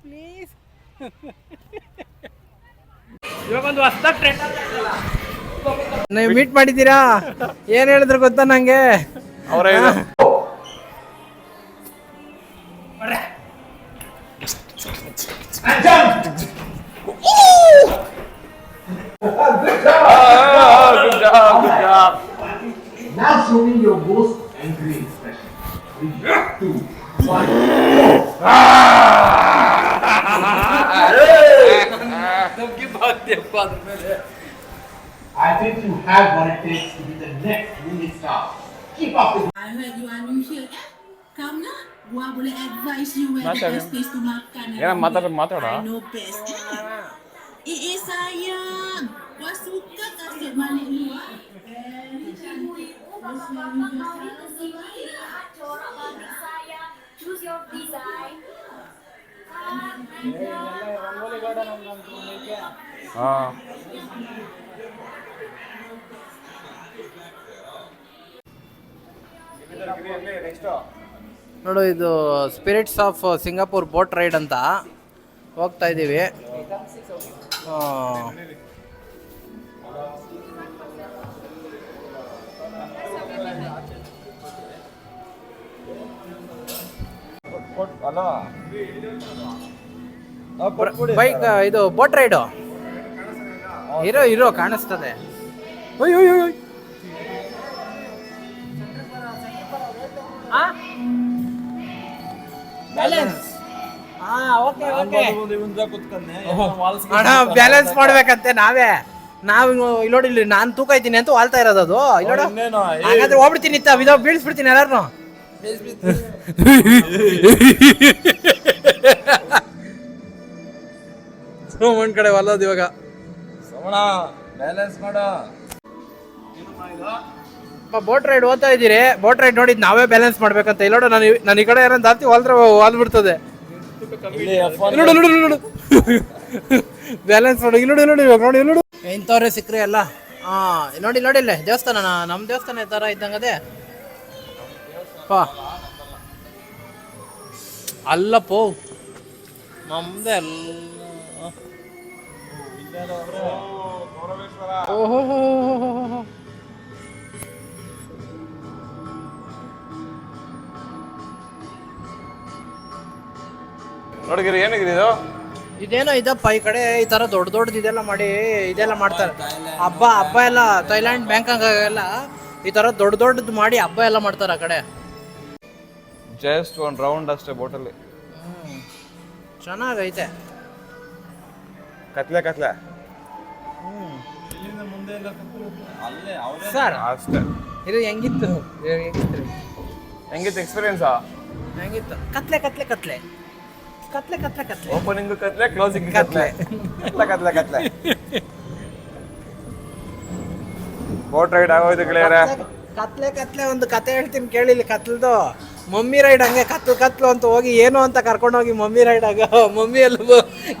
Please ಇವಾಗೊಂದು ಹೊಸ trend ನೀವು meet ಮಾಡಿದ್ದೀರಾ ಏನ್ ಹೇಳಿದ್ರು ಗೊತ್ತಾ ನಂಗೆ ಅವರೇ. Now show me your most angry expression. Don't give out their. I think you have what it takes to be the next movie star. Keep up with I heard you are new here. Come now. What will I advise you where the best place to makan? Yeah, mother, mother. I know best. Eh, eh sayang. Kau suka kasih malik lu. Eh, cantik. Kau suka kasut malik luar. ನೋಡು ಇದು spirits of Singapore boat ride ಅಂತ ಹೋಗ್ತಾ ಇದ್ದೀವಿ ಆ, bike ಇದು boat ride. ಇರೋ ಇರೋ ಕಾಣಿಸ್ತದೆ. ಬ್ಯಾಲೆನ್ಸ್ ಹಾ ಓಕೆ ಓಕೆ ಅಣ್ಣ ಬ್ಯಾಲೆನ್ಸ್ ಮಾಡ್ಬೇಕಂತೆ ನಾವೇ. ನಾವು ಇಲ್ಲಿ ನೋಡಿ ಇಲ್ಲಿ ನಾನು ತೂಕ ಇದ್ದೀನಿ ಅಂತ ವಾಲ್ತಾ ಇರೋದು ಅದು. ಹಾಗಾದ್ರೆ ಹೋಗ್ಬಿಡ್ತೀನಿ ಇತ್ತ ಬೀಳ್ಸ್ಬಿಡ್ತೀನಿ ಎಲ್ಲಾರನು. ಸೋಮನ್ ಕಡೆ ಹೊಲದ ಇವಾಗ. ಬ್ಯಾಲೆನ್ಸ್ ಮಾಡೋ. ಬೋಟ್ ರೈಡ್ ಓದ್ತಾ ಇದ್ದೀರಿ. ಬೋಟ್ ರೈಡ್ ನೋಡಿದ್ ನಾವೇ ಬ್ಯಾಲೆನ್ಸ್ ಮಾಡ್ಬೇಕಂತ. ಇಲ್ಲ ನೋಡು ನಾನು ನಾನು ಈ ಕಡೆ ಏನಂತ ದಾತಿ ಹೊಲ್ದ್ರೆ ವಾಲ್ ಬಿಡ್ತದೆ ನೋಡು ನೋಡು ನೋಡು ಬ್ಯಾಲೆನ್ಸ್ ನೋಡು ಇಲ್ಲಿ ನೋಡಿ ನೋಡು ಇವಾಗ ನೋಡಿ ಇಲ್ಲಿ ನೋಡು ಇಂಥವ್ರೆ ಸಿಕ್ಕ್ರಿ ಅಲ್ಲ ಹಾ ನೋಡಿ ನೋಡಿ ಇಲ್ಲೇ. ದೇವಸ್ಥಾನ ನಮ್ಮ ದೇವಸ್ಥಾನ ತರ ಇದ್ದಂಗೆ ಅದೇ. ಪಾ ಅಲ್ಲಪ್ಪೋ. ನಮ್ದೇ ಅಲ್ಲ ಓಹೋ ನೋಡಿಗಿರಿ ಏನಿಗಿದೆ ಇದು? ಇದೇನೋ ಇದಪ್ಪ ಈ ಕಡೆ ಈ ತರ ದೊಡ್ಡ ದೊಡ್ಡದು ಇದೆಲ್ಲ ಮಾಡಿ ಇದೆಲ್ಲ ಮಾಡ್ತಾರೆ. ಹಬ್ಬ ಹಬ್ಬ ಎಲ್ಲ ಥೈಲ್ಯಾಂಡ್ ಬ್ಯಾಂಕ್ ಎಲ್ಲ ಈ ತರ ದೊಡ್ಡ ದೊಡ್ಡದು ಮಾಡಿ ಹಬ್ಬ ಎಲ್ಲ ಮಾಡ್ತಾರೆ ಆ ಕಡೆ. ಜಸ್ಟ್ ಒಂದ್ ರೌಂಡ್ ಅಷ್ಟೇ ಬೋಟಲ್ಲಿ ಚೆನ್ನಾಗೈತೆ. ಕತ್ಲೆ ಕತ್ಲೆ. ಸರ್ ಅಷ್ಟೇ. ಇದು ಹೆಂಗಿತ್ತು? ಇದು ಹೆಂಗಿತ್ತು? ಹೆಂಗಿತ್ತು ಎಕ್ಸ್ಪೀರಿಯನ್ಸಾ ಹೆಂಗಿತ್ತು? ಕತ್ಲೆ ಕತ್ಲೆ ಕತ್ಲೆ. ಕತ್ಲೆ ಕತ್ಲೆ ಕತ್ಲೆ. ಓಪನಿಂಗ್ ಕತ್ಲೆ ಕ್ಲೋಸಿಂಗ್ ಕತ್ಲೆ. ಕತ್ಲೆ. ಕತ್ಲೆ ಕತ್ಲೆ ಬೋಟ್ ರೈಡ್ ಆಗೋಯ್ತು ಗೆಳೆಯರ. ಕತ್ಲೆ ಕತ್ಲೆ ಒಂದು ಕತೆ ಹೇಳ್ತೀನಿ ಕೇಳಿಲ್ಲ ಕತ್ಲದು. ಮಮ್ಮಿ ರೈಡ್ ಹಂಗೆ ಕತ್ಲು ಕತ್ಲು ಅಂತ ಹೋಗಿ ಏನು ಅಂತ ಕರ್ಕೊಂಡೋಗಿ ಮಮ್ಮಿ ರೈಡ್ ಆಗ ಮಮ್ಮಿ ಎಲ್ಲ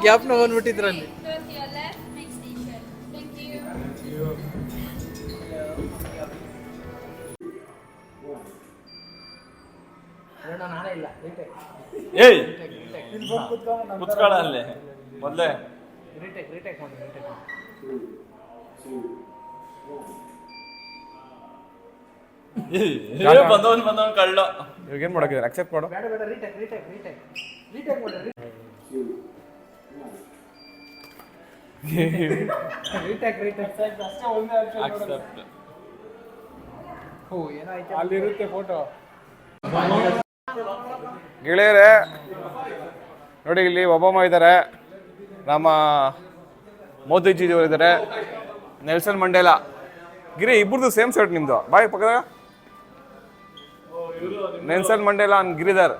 ಗ್ಯಾಪ್ನ ಬಂದ್ಬಿಟ್ಟಿದ್ರಲ್ಲಿ ಏಯ್! ಕುತ್ಕೊಳ್ಳ ಅಲ್ಲಿ. ಮೊದ್ಲೇ. ರೀಟೇಕ್ ರೀಟೇಕ್ ಮಾಡಿ ರೀಟೇಕ್ ಮಾಡಿ. ಬಂದವನ್ ಬಂದವನ್ ಕಳ್ಳ. ಇವಾಗ ಏನ್ ಮಾಡಕಿದ್ರೆ ಅಕ್ಸೆಪ್ಟ್ ಮಾಡು. ಬೇಡ ಬೇಡ ರೀಟೇಕ್ ರೀಟೇಕ್ ರೀಟೇಕ್ ರೀಟೇಕ್ ಮಾಡಿ ರೀಟೇಕ್ ರೀಟೇಕ್ ಅಕ್ಸೆಪ್ಟ್ ಓ ಏನಾಯ್ತು ಅಲ್ಲಿರುತ್ತೆ ಫೋಟೋ ಗೆಳೆಯರೆ ನೋಡಿ ಇಲ್ಲಿ ಒಬಾಮ ಇದ್ದಾರೆ. ನಮ್ಮ ಮೋದಿಜಿಯವರು ಇದ್ದಾರೆ. Nelson Mandela. ಗಿರಿ ಇಬ್ಬರದು ಸೇಮ್ ಶರ್ಟ್ ನಿಮ್ದು. ಬಾಯ್ ಪಕ್ಕದ ನೆಲ್ಸನ್ ಮಂಡೇಲ ಅನ್ ಗಿರಿಧರ್.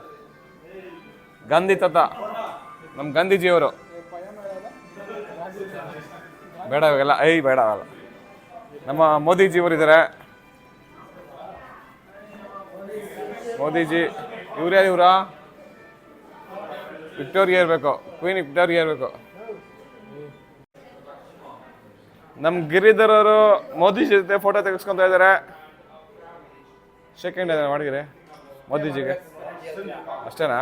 ಗಾಂಧಿ ತಾತ. ನಮ್ಮ ಗಾಂಧೀಜಿಯವರು. ಬೇಡ ಇವಾಗೆಲ್ಲ. ಐ ಬೇಡ ನಮ್ಮ ಮೋದಿಜಿಯವರು ಇದ್ದಾರೆ ಮೋದಿಜಿ, ಇವ್ರೇ ಇವರಾ? ವಿಕ್ಟೋರಿಯಾ ಇರಬೇಕು. ಕ್ವೀನ್ ವಿಕ್ಟೋರಿಯಾ ಇರಬೇಕು. ನಮ್ಮ ಗಿರಿಧರವರು ಮೋದಿಜಿ ಮೋದಿ ಜೊತೆ ಫೋಟೋ ತೆಗೆಸ್ಕೊಂತ ಇದ್ದಾರೆ ಸೆಕೆಂಡ್ ಮಾಡಿಗಿರಿ ಮೋದಿಜಿಗೆ? ಅಷ್ಟೇನಾ?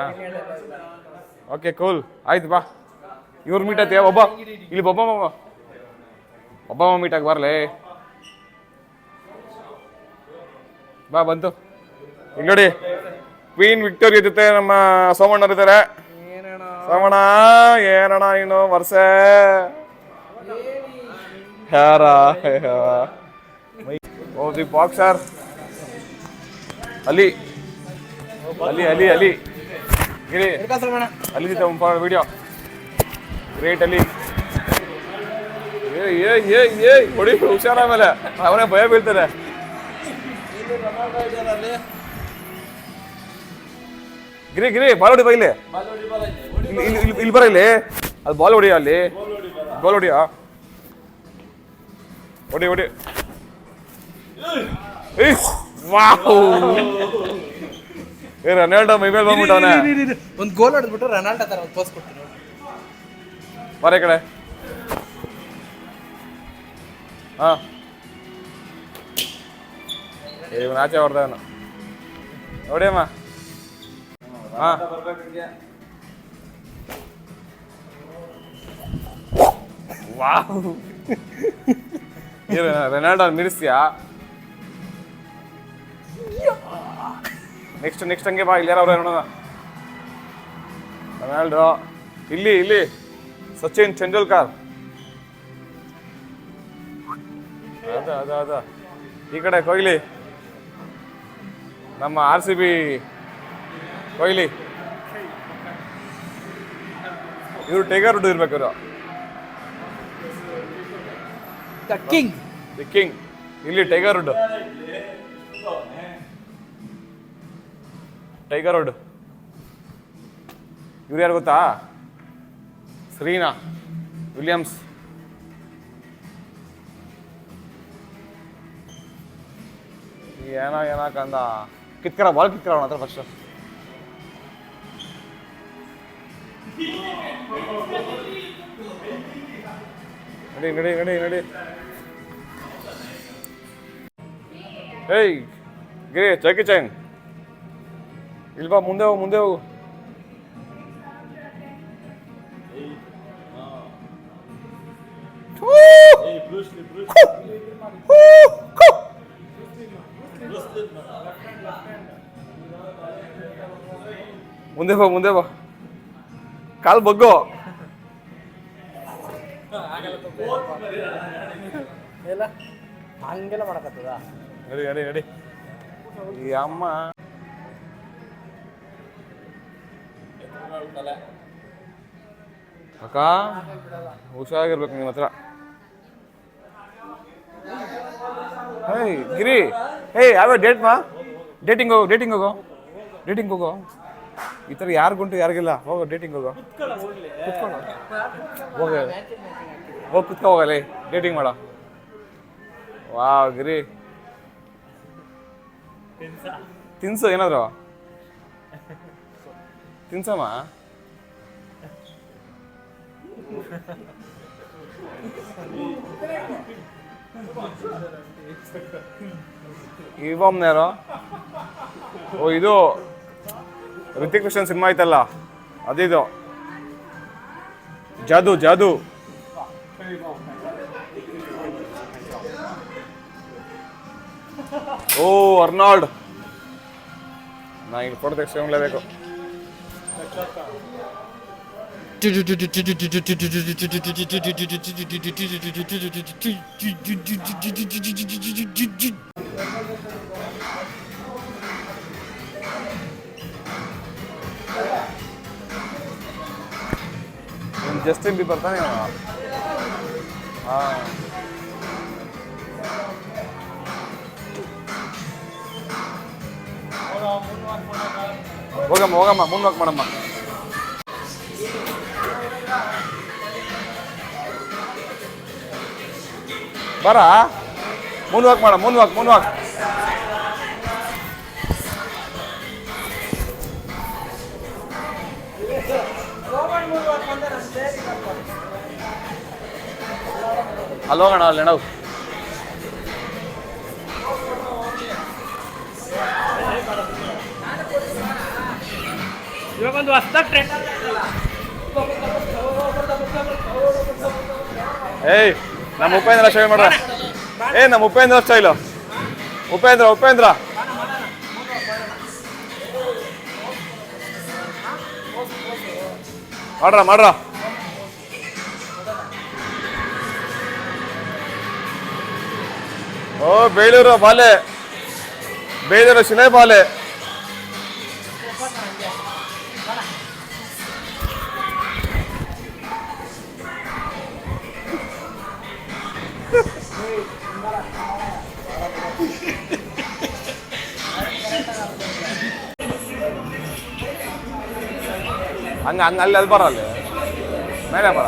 ಓಕೆ ಕೂಲ್ ಆಯ್ತು ಬಾ. ಇವ್ರು ಮೀಟ್ ಆಯ್ತು? ಒಬ್ಬ, ಇಲ್ಲಿ ಒಬ್ಬ. ಒಬ್ಬ ಮೀಟಾಗಿ ಬರಲೇ. ಬಾ ಬಂತು ಇಲ್ಲಿ ನೋಡಿ. ಕ್ವೀನ್ ವಿಕ್ಟೋರಿಯಾ ಜೊತೆ ನಮ್ಮ ಸೋಮಣ್ಣರ್ ಇದ್ದಾರೆ ಸೋಮಣ್ಣ ಏನಣ್ಣ ನೀನು ವರ್ಷೆ? ಯಾರ? ಓ ದಿ ಬಾಕ್ಸರ್. ಅಲ್ಲಿ. ಅಲ್ಲಿ ಅಲ್ಲಿ ಅಲ್ಲಿ. ಗಿರಿ ಅಲ್ಲಿ ವಿಡಿಯೋ ಗ್ರೇಟ್ ಅಲ್ಲಿ. ಏ ಏ ಏ ಏ ಹೊಡಿ ಹುಷಾರ ಆಮೇಲೆ ಅವನೇ ಭಯ ಬೀಳ್ತಾರೆ ಗಿರಿ ಗಿರಿ ಬಾಲ್ ಹೊಡಿ ಬಾ ಇಲ್ಲಿ. ಇಲ್ಲಿ ಇಲ್ಲಿ- ಇಲ್ಲಿ ಇಲ್ಲಿ ಬರ ಇಲ್ಲಿ. ಅದು ಬಾಲ್ ಹೊಡಿಯ ಅಲ್ಲಿ? ಬಾಲ್ ಹೊಡಿಯ? ಹೊಡಿ ಹೊಡಿ. ಏ ರೊನಾಲ್ಡೋ ಮೈ ಮೇಲೆ ಬಂದ್ಬಿಟ್ಟವನೆ. ಒಂದು ಗೋಲ್ ಹೊಡೆದ್ಬಿಟ್ಟು ರೊನಾಲ್ಡೋ ತರ ಒಂದು ಪೋಸ್ ಕೊಡ್ತೀನಿ. ಬರ ಕಡೆ. ಹಾ. ಇವನು ಆಚೆ ನೋಡಿ ಅಮ್ಮ. ಹಾ. ವಾವ್ ರೆನಾಲ್ಡೋ ಮಿರಿಸ್ತೀಯಾ ನೆಕ್ಸ್ಟ್ ನೆಕ್ಸ್ಟ್ ಹಂಗೆ ಬಾ ಇಲ್ಲಿ ಯಾರು ನೋಡೋಣ ರೊನಾಲ್ಡೋ. ಇಲ್ಲಿ ಇಲ್ಲಿ. ಸಚಿನ್ ತೆಂಡೂಲ್ಕರ್. ಅದ ಅದ ಅದ. ಈ ಕಡೆ ಕೊಹ್ಲಿ. ನಮ್ಮ ಆರ್ ಸಿ ಬಿ ಕೊಹ್ಲಿ. ಇವರು ಟೈಗರ್ ವುಡ್ ಇರ್ಬೇಕು ಇವರು. ದ ಕಿಂಗ್ ದಿ ಕಿಂಗ್ ಇಲ್ಲಿ ಟೈಗರ್ ವುಡ್ ಟೈಗರ್ ವುಡ್ ಇವ್ರು ಯಾರು ಗೊತ್ತಾ? Serena Williams. ಏನೋ ಏನೋ ಕಂದ? ಕಿತ್ಕರ ಬಾಲ್ ಕಿತ್ಕರ ಅವನ ಹತ್ರ ಫಸ್ಟ್ ನಡಿ ನಡಿ ನಡಿ ನಡಿ. ಏಯ್, ಗಿರಿ, ಚೌಕಿ ಚೈನ್ ಇಲ್ವಾ, ಮುಂದೆ ಹೋಗು ಮುಂದೆ ಹೋಗು. ಮುಂದೆ ಬಾ ಮುಂದೆ ಬಾ. ಕಾಲ್ ಬಗ್ಗೋ. ಎಲ್ಲ ಹಂಗೆಲ್ಲ ಮಾಡಕತ್ತದ? ನಡಿ ರೆಡಿ ರೆಡಿ ಈ ಅಮ್ಮ. ಅಕ್ಕ ಹುಷಾರಾಗಿರ್ಬೇಕು ನಿಮ್ಮ ಹತ್ರ. ಹೇಯ್ ಗಿರಿ. ಹೇ ಯಾವ ಡೇಟ್ ಮಾ? ಡೇಟಿಂಗ್ ಹೋಗು ಡೇಟಿಂಗ್ ಹೋಗು. ಡೇಟಿಂಗ್ ಹೋಗು. ಈ ಥರ ಯಾರಿಗುಂಟು ಯಾರಿಗಿಲ್ಲ ಹೋಗೋ ಡೇಟಿಂಗ್ ಹೋಗು. ಕುತ್ಕೊಂಡು ಹೋಗ. ಹೋಗಿ, ಕುತ್ಕೊ ಹೋಗಲಿ ಡೇಟಿಂಗ್ ಮಾಡೋ. ವಾವ್, ಗಿರಿ. ತಿನ್ಸು, ಏನಾದ್ರು? ತಿನ್ಸಮ್ಮ. ಇವಮ್ನ ನೇರ ಓ, ಇದು ಋತಿಕ್ ರೋಷನ್ ಸಿನಿಮಾ ಐತಲ್ಲ, ಅದಿದು. ಜಾದು ಜಾದು. ಓ ಅರ್ನಾಲ್ಡ್ ನಾ ಇಲ್ಲಿ ಫೋಟೋ ತೆಗೆಸ್ಕೊಂಡ್ಲೇಬೇಕು ಜಸ್ಟಿನ್ ಬಿ ಬರ್ತಾನೆ ಹಾಂ ಹೋಗಮ್ಮ ಹೋಗಮ್ಮ ಮುಂದೆ ಮಾಡಮ್ಮ ಬರ. ಮುನ್ವಾಕ್ ವಾಕ್ ಮಾಡ ಮುನ್ವಾಕ್ ಮುನ್ವಾಕ್. ಅಲ್ಲಿ ಹೋಗೋಣ ಅಲ್ಲಿ ನಾವು ಇವಾಗ ಒಂದು ಹೊಸ್ದಾಗಿ ಟ್ರೆಂಡ್ ಏಯ್. ನಮ್ಮ ಉಪೇಂದ್ರ ಶೈಲ್ ಮಾಡ್ರ. ಏ, ನಮ್ಮ ಉಪೇಂದ್ರ ಸ್ಟೈಲು ಉಪೇಂದ್ರ ಉಪೇಂದ್ರ. ಮಾಡ್ರ ಮಾಡ್ರ. ಓ, ಬೇಳೂರು ಬಾಲೆ. ಬೇಳೂರು ಶಿಲೆ ಬಾಲೆ. ಹಂಗ ಹಂಗ ಅಲ್ಲಿ ಅಲ್ಲಿ ಬರ ಅಲ್ಲಿ ಮೇಲೆ ಬರ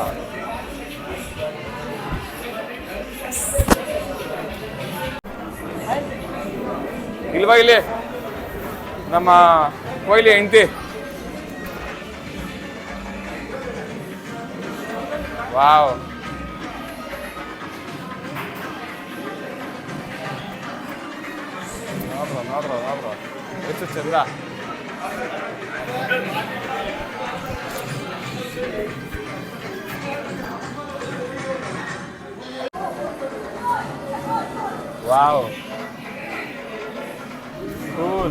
ಇಲ್ವಾ ಇಲ್ಲಿ ನಮ್ಮ ಕೊಯ್ಲಿ ಹೆಂಡತಿ ವಾವ್ ನೋಡ್ರ ನೋಡ್ರ ನೋಡ್ರ ಎಷ್ಟು ಚಂದ ವಾವ್ Cool.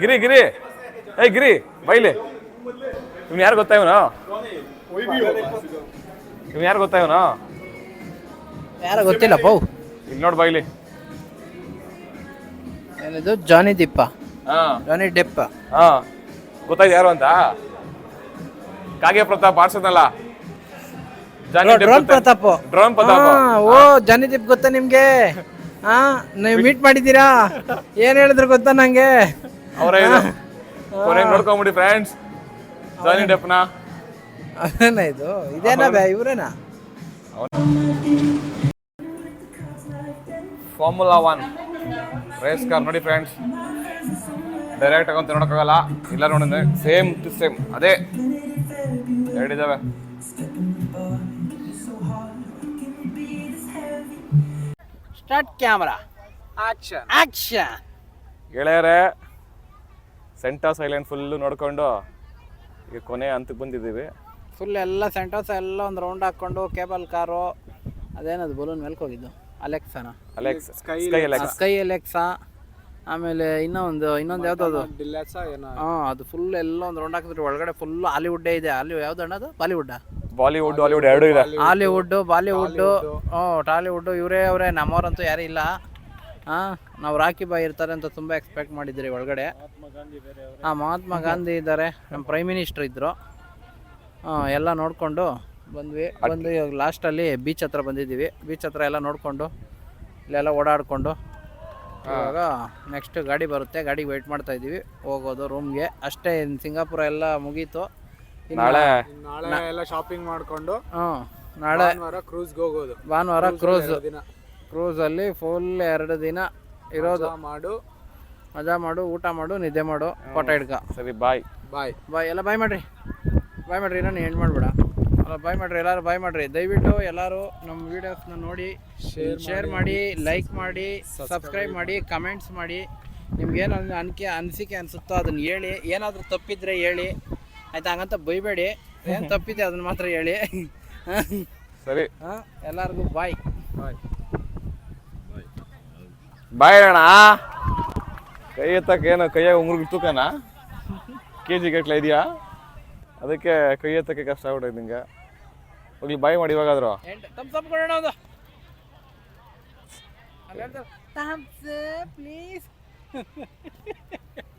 ಗಿರಿ ಗಿರಿ. ಏ ಗಿರಿ ಬೈಲಿ. ಇವ್ನು ಯಾರು ಗೊತ್ತಾ ಇವನು? ಇವ್ನು ಯಾರು ಗೊತ್ತಾ ಇವನು? ಯಾರು ಗೊತ್ತಿಲ್ಲ ಪೌ ಇಲ್ಲಿ ನೋಡ್ ಬೈಲಿ. ಏನಿದು? ಜಾನಿ ದೀಪ ಹಾ. ಜಾನಿ ಡೆಪ್ಪ ಹಾ. ಗೊತ್ತಾಯ್ತು ಯಾರು ಅಂತ? ಕಾಗೆ ಪ್ರತಾಪ್ ಆಡ್ಸದ್ನಲ್ಲ ಡ್ರೋನ್ ಪ್ರತಾಪ್. ಡ್ರೋನ್ ಪ್ರತಾಪ್. ಓ ಜಾನಿ ದೀಪ್ ಗೊತ್ತಾ ನಿಮ್ಗೆ? ಹಾ ನೀವು ಮೀಟ್ ಮಾಡಿದ್ದೀರಾ? ಏನ್ ಹೇಳಿದ್ರು ಗೊತ್ತಾ ನಂಗೆ? ಅವರೇ ಕೊನೆಗೆ ನೋಡ್ಕೊಂಬಿಡಿ ಫ್ರೆಂಡ್ಸ್ ಜಾನಿ ಡೆಪ್ನ ಅದೇನ ಇದು? ಇದೇನಾ ಬೇ ಇವರೇನಾ? ಫಾರ್ಮುಲಾ ಒನ್ ರೇಸ್ ಕಾರ್ ನೋಡಿ ಫ್ರೆಂಡ್ಸ್ ಡೈರೆಕ್ಟ್ ಆಗಂತ ನೋಡೋಕ್ಕಾಗಲ್ಲ ಇಲ್ಲ ನೋಡಿದ್ರೆ ಸೇಮ್ ಟು ಸೇಮ್ ಅದೇ ಎರಡಿದಾವೆ ಸ್ಟಾರ್ಟ್ ಕ್ಯಾಮ್ರಾ ಆಕ್ಷನ್ ಆಕ್ಷನ್ ಗೆಳೆಯರೇ ಸೆಂಟಾಸ್ ಸೈಲೆಂಟ್ ಫುಲ್ಲು ನೋಡ್ಕೊಂಡು ಈಗ ಕೊನೆ ಹಂತಕ್ಕೆ ಬಂದಿದ್ದೀವಿ. ಫುಲ್ ಎಲ್ಲ ಸೆಂಟರ್ಸ್ ಎಲ್ಲ ಒಂದು ರೌಂಡ್ ಹಾಕ್ಕೊಂಡು ಕೇಬಲ್ ಕಾರು ಅದೇನದು ಬಲೂನ್ ಮೇಲ್ಕ್ ಹೋಗಿದ್ದು? ಅಲೆಕ್ಸಾನ Alexa sky Alex sky Alexa ಆಮೇಲೆ ಇನ್ನೂ ಒಂದು ಇನ್ನೊಂದು ಯಾವ್ದು ಹಾಂ ಅದು ಫುಲ್ ಎಲ್ಲ ಒಂದು ರೌಂಡ್ ಹಾಕಿದ್ರೆ. ಒಳಗಡೆ ಫುಲ್ ಹಾಲಿವುಡ್ ಇದೆ. ಅಲ್ಲಿ ಯಾವ್ದು ಅಣ್ಣದು ಬಾಲಿವುಡ್ಡಾ ಬಾಲಿವುಡ್ ಹಾಲಿವುಡ್ ಎರಡು ಇದೆ. ಹಾಲಿವುಡ್ ಬಾಲಿವುಡ್ ಹ್ಞೂ ಟಾಲಿವುಡ್ ಇವರೇ ಅವರೇ. ನಮ್ಮವರಂತೂ ಯಾರೂ ಇಲ್ಲ. ಹಾಂ ನಾವು ರಾಕಿ ಬಾಯ್ ಇರ್ತಾರೆ ಅಂತ ತುಂಬ ಎಕ್ಸ್ಪೆಕ್ಟ್ ಮಾಡಿದ್ರಿ ಒಳಗಡೆ. ಹಾಂ ಮಹಾತ್ಮ ಗಾಂಧಿ ಇದ್ದಾರೆ. ನಮ್ಮ ಪ್ರೈಮ್ ಮಿನಿಸ್ಟರ್ ಇದ್ದರು ಹಾಂ ಎಲ್ಲ ನೋಡಿಕೊಂಡು ಬಂದ್ವಿ. ಬಂದು ಇವಾಗ ಲಾಸ್ಟಲ್ಲಿ ಬೀಚ್ ಹತ್ರ ಬಂದಿದ್ದೀವಿ. ಬೀಚ್ ಹತ್ರ ಎಲ್ಲ ನೋಡಿಕೊಂಡು ಇಲ್ಲೆಲ್ಲ ಓಡಾಡಿಕೊಂಡು ಇವಾಗ ನೆಕ್ಸ್ಟ್ ಗಾಡಿ ಬರುತ್ತೆ. ಗಾಡಿಗೆ ವೆಯ್ಟ್ ಮಾಡ್ತಾ ಇದ್ದೀವಿ. ಹೋಗೋದು ರೂಮ್ಗೆ ಅಷ್ಟೇ ಇನ್ನು ಸಿಂಗಾಪುರ ಎಲ್ಲ ಮುಗೀತು. ನಾಳೆ ನಾಳೆ ಎಲ್ಲ ಶಾಪಿಂಗ್ ಮಾಡಿಕೊಂಡು ಹ್ಞೂ ನಾಳೆ ಭಾನುವಾರ ಕ್ರೂಸ್ಗೆ ಹೋಗೋದು. ಭಾನುವಾರ ಕ್ರೂಸ್ ದಿನ. ಕ್ರೂಸಲ್ಲಿ ಫುಲ್ ಎರಡು ದಿನ ಇರೋದು. ಮಜಾ ಮಾಡು. ಮಜಾ ಮಾಡು ಊಟ ಮಾಡು ನಿದ್ದೆ ಮಾಡು. ಫೋಟೋ ಹಿಡ್ಕ ಸರಿ ಬಾಯ್ ಬಾಯ್ ಬಾಯ್ ಎಲ್ಲ ಬಾಯ್ ಮಾಡ್ರಿ. ಬಾಯ್ ಮಾಡ್ರಿ ನಾನು ಏನು ಮಾಡ್ಬೇಡ? ಅಲ್ಲ ಬಾಯ್ ಮಾಡ್ರಿ ಎಲ್ಲರೂ ಬಾಯ್ ಮಾಡ್ರಿ. ದಯವಿಟ್ಟು ಎಲ್ಲರೂ ನಮ್ಮ ವೀಡಿಯೋಸ್ನ ನೋಡಿ ಶೇರ್ ಮಾಡಿ ಲೈಕ್ ಮಾಡಿ ಸಬ್ಸ್ಕ್ರೈಬ್ ಮಾಡಿ. ಕಮೆಂಟ್ಸ್ ಮಾಡಿ. ನಿಮ್ಗೇನು ಅನ್ಕೆ ಅನಿಸಿಕೆ ಅನಿಸುತ್ತೋ ಅದನ್ನ ಹೇಳಿ ಏನಾದರೂ ತಪ್ಪಿದ್ರೆ ಹೇಳಿ. ಆಯ್ತಾ ಹಂಗಂತ ಬೈಬೇಡಿ. ಏನು ತಪ್ಪಿದೆ ಅದನ್ನ ಮಾತ್ರ ಹೇಳಿ. ಸರಿ. ಹಾಂ ಎಲ್ಲರಿಗೂ ಬಾಯ್. ಬಾಯ್. ಅಣ್ಣ. ಕೈ ಎತ್ತಕ್ಕೇನು ಕೈಯಾಗ ಉಂಗ್ರಿಗೆ ತೂಕನ ಕೆ ಜಿ ಗಟ್ಲ ಇದೆಯಾ? ಅದಕ್ಕೆ ಕೈ ಎತ್ತಕ್ಕೆ ಕಷ್ಟ ಆಗ್ಬಿಟ್ಟೈತೆ ನಿಂಗೆ. ಹೋಗ್ಲಿ ಬಾಯ್ ಮಾಡಿ ಇವಾಗಾದ್ರು. ಪ್ಲೀಸ್